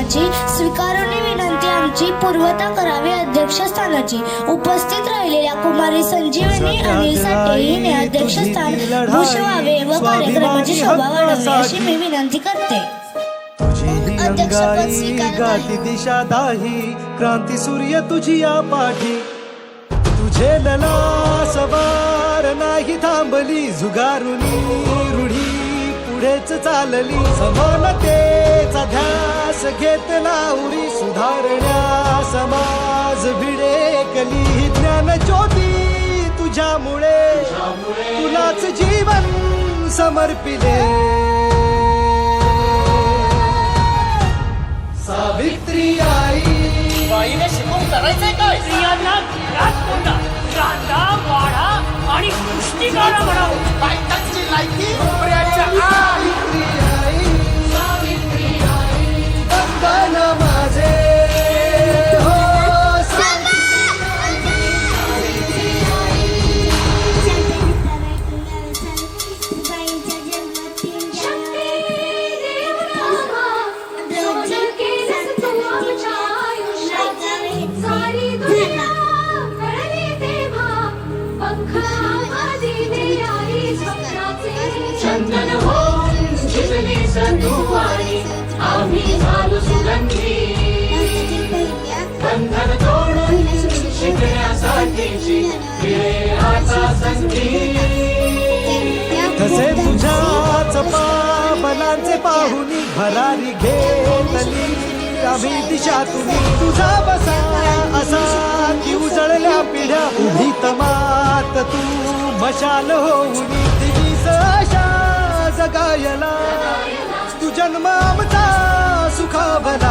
कार्यक्रमाची स्वीकारोनी विनंती आमची पूर्वता करावी अध्यक्षस्थानाची उपस्थित राहिलेल्या कुमारी संजीवनी अनिल साठे हिने अध्यक्षस्थान भूषवावे व कार्यक्रमाची शोभा वाढवावी अशी मी विनंती करते. अध्यक्षपद स्वीकारत दिशा दाही क्रांती सूर्य तुझी या पाठी. तुझे लला सवार नाही थांबली झुगारुनी रूढी पुढेच चालली. घेत लावरी सुधारण्या समाज भिडेकली ज्ञान ज्योती तुझ्यामुळे. तुलाच जीवन समर्पिले. सावित्री आई. बाईने शिकवून करायचंय काय? स्त्रियांना घरात कोंडा कांदा वाडा आणि कुस्ती करा म्हणावं. बायकांची लायकी? चंदन होऊन शिजली सतुवारी आम्ही झालो सुगंधी. बंधन तोडून शिकण्यासाठीची मिळे आता संधी. कसे पाहुनी भरारी घेतली. आम्ही दिशा तुम्ही तुझा बस तू मशाल होऊन सशा जगायला. तू जन्मामचा सुखाभला